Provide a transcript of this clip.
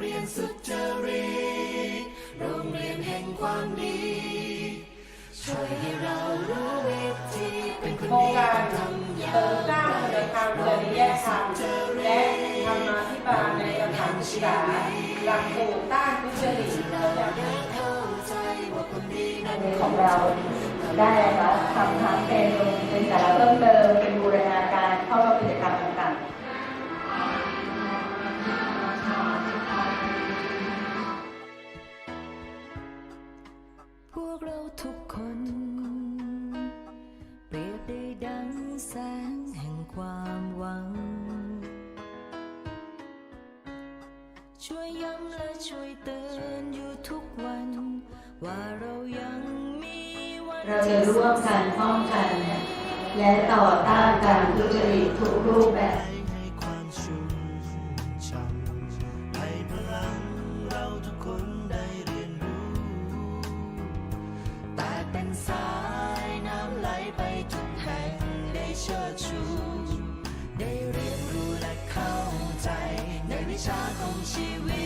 เรียนสุจริตโรงเรียนแห่งความดีช่วยให้เรารู้วิธีเป็นคนโครงดีการทำอย่าเสริมงสร้างคุณธรรมจริยธรรมและธรรมาภิบาลในสถานศึกษาหลักสูตรต้านทุจริตและอยากให้เข้าใจว่าคนดีนั้น ของเราได้นะคำทั้งเป็นเป็นสาระเพิ่มเติม วกเราทุกคน เปรียบได้ดังแสงแห่งความหวัง ช่วยย้ำและช่วยเตือนอยู่ทุกวัน ว่าเรายังมีวันเราจะร่วมกันป้องกัน และต่อต้านการทุจริตทุกรูปแบบ สายน้ำไหลไปทุกแห่งได้เชิดชู ได้เรียนรู้และเข้าใจในวิชาของชีวิต